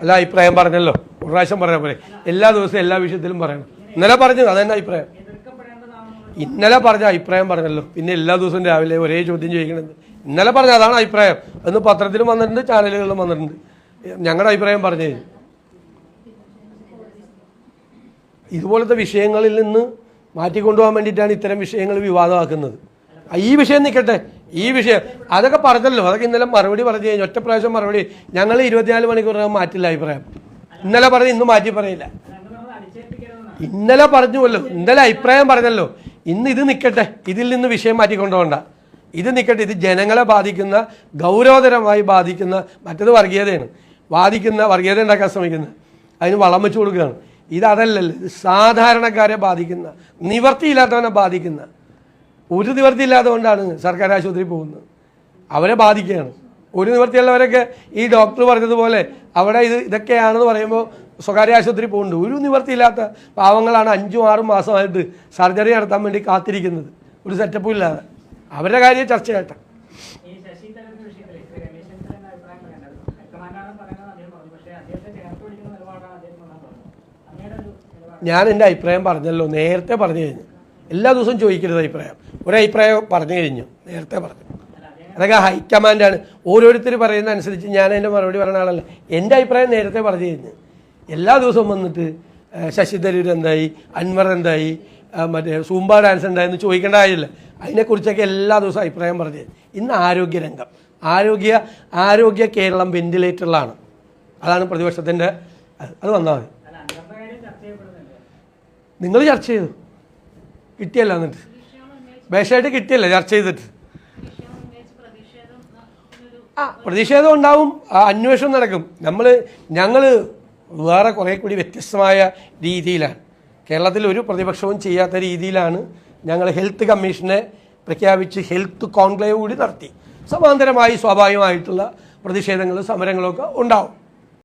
അല്ല അഭിപ്രായം പറഞ്ഞല്ലോ. ഒരു പ്രാവശ്യം പറഞ്ഞ പോലെ എല്ലാ ദിവസവും എല്ലാ വിഷയത്തിലും പറയണം. ഇന്നലെ പറഞ്ഞു അതെന്നെ അഭിപ്രായം. ഇന്നലെ പറഞ്ഞ അഭിപ്രായം പറഞ്ഞല്ലോ. പിന്നെ എല്ലാ ദിവസവും രാവിലെ ഒരേ ചോദ്യം ചോദിക്കണത്. ഇന്നലെ പറഞ്ഞ അതാണ് അഭിപ്രായം. അന്ന് പത്രത്തിലും വന്നിട്ടുണ്ട് ചാനലുകളിലും വന്നിട്ടുണ്ട്. ഞങ്ങളുടെ അഭിപ്രായം പറഞ്ഞു ഇതുപോലത്തെ വിഷയങ്ങളിൽ നിന്ന് മാറ്റിക്കൊണ്ടുപോകാൻ വേണ്ടിയിട്ടാണ് ഇത്തരം വിഷയങ്ങൾ വിവാദമാക്കുന്നത്. ഈ വിഷയം നിൽക്കട്ടെ. ഈ വിഷയം അതൊക്കെ പറഞ്ഞല്ലോ. അതൊക്കെ ഇന്നലെ മറുപടി പറഞ്ഞു കഴിഞ്ഞു ഒറ്റ പ്രാവശ്യം മറുപടി. ഞങ്ങൾ ഇരുപത്തിനാല് മണിക്കൂറിനകം മാറ്റില്ല അഭിപ്രായം. ഇന്നലെ പറഞ്ഞു ഇന്ന് മാറ്റി പറയില്ല. ഇന്നലെ പറഞ്ഞുവല്ലോ. ഇന്നലെ അഭിപ്രായം പറഞ്ഞല്ലോ. ഇന്ന് ഇത് നിൽക്കട്ടെ ഇതിൽ നിന്ന് വിഷയം മാറ്റിക്കൊണ്ടുപോകണ്ട ഇത് നിൽക്കട്ടെ ഇത് ജനങ്ങളെ ബാധിക്കുന്ന ഗൗരവതരമായി ബാധിക്കുന്ന മറ്റത് വർഗീയതയാണ്. ബാധിക്കുന്ന വർഗീയത ഉണ്ടാക്കാൻ ശ്രമിക്കുന്നത് അതിന് വളം വെച്ചു കൊടുക്കുകയാണ്. ഇത് അതല്ലല്ലോ. ഇത് സാധാരണക്കാരെ ബാധിക്കുന്ന നിവർത്തിയില്ലാത്തവനെ ബാധിക്കുന്ന ഒരു നിവർത്തി ഇല്ലാത്തതുകൊണ്ടാണ് സർക്കാർ ആശുപത്രി പോകുന്നത്. അവരെ ബാധിക്കുകയാണ്. ഒരു നിവർത്തിയുള്ളവരൊക്കെ ഈ ഡോക്ടർ പറഞ്ഞതുപോലെ അവിടെ ഇത് ഇതൊക്കെയാണെന്ന് പറയുമ്പോൾ സ്വകാര്യ ആശുപത്രി പോകുന്നുണ്ട്. ഒരു നിവർത്തിയില്ലാത്ത പാവങ്ങളാണ് അഞ്ചും ആറും മാസമായിട്ട് സർജറി നടത്താൻ വേണ്ടി കാത്തിരിക്കുന്നത്. ഒരു സെറ്റപ്പും ഇല്ലാതെ. അവരുടെ കാര്യം ചർച്ച നിലപാട്. ഞാൻ എന്റെ അഭിപ്രായം പറഞ്ഞല്ലോ. നേരത്തെ പറഞ്ഞു കഴിഞ്ഞു. എല്ലാ ദിവസവും ചോദിക്കരുത് അഭിപ്രായം. ഒരഭിപ്രായം പറഞ്ഞു കഴിഞ്ഞു. നേരത്തെ പറഞ്ഞു. അതൊക്കെ ഹൈക്കമാൻഡാണ് ഓരോരുത്തർ പറയുന്ന അനുസരിച്ച് ഞാൻ അതിന്റെ മറുപടി പറയുന്ന ആളല്ല. എന്റെ അഭിപ്രായം നേരത്തെ പറഞ്ഞു കഴിഞ്ഞു. എല്ലാ ദിവസവും വന്നിട്ട് ശശിധരൂർ എന്തായി? അൻവർ എന്തായി? മറ്റേ സൂംബ ഡാൻസ് ഉണ്ടായെന്ന് ചോദിക്കേണ്ട കാര്യമില്ല. അതിനെക്കുറിച്ചൊക്കെ എല്ലാ ദിവസവും അഭിപ്രായം പറഞ്ഞു. ഇന്ന് ആരോഗ്യരംഗം. ആരോഗ്യ ആരോഗ്യ കേരളം വെന്റിലേറ്ററിലാണ് അതാണ് പ്രതിപക്ഷത്തിന്റെ അത് വന്നാൽ മതി. നിങ്ങൾ ചർച്ച ചെയ്തു. കിട്ടിയല്ലോ എന്നിട്ട്. ബേഷായിട്ട് കിട്ടിയല്ല ചർച്ച ചെയ്തിട്ട്. ആ പ്രതിഷേധം ഉണ്ടാവും ആ അന്വേഷണം നടക്കും. നമ്മൾ ഞങ്ങൾ വേറെ കുറേ കൂടി വ്യത്യസ്തമായ രീതിയിലാണ്. കേരളത്തിൽ ഒരു പ്രതിപക്ഷവും ചെയ്യാത്ത രീതിയിലാണ് ഞങ്ങൾ ഹെൽത്ത് കമ്മീഷനെ പ്രഖ്യാപിച്ച് ഹെൽത്ത് കോൺക്ലേവ് കൂടി നടത്തി. സമാന്തരമായി സ്വാഭാവികമായിട്ടുള്ള പ്രതിഷേധങ്ങളും സമരങ്ങളൊക്കെ ഉണ്ടാവും.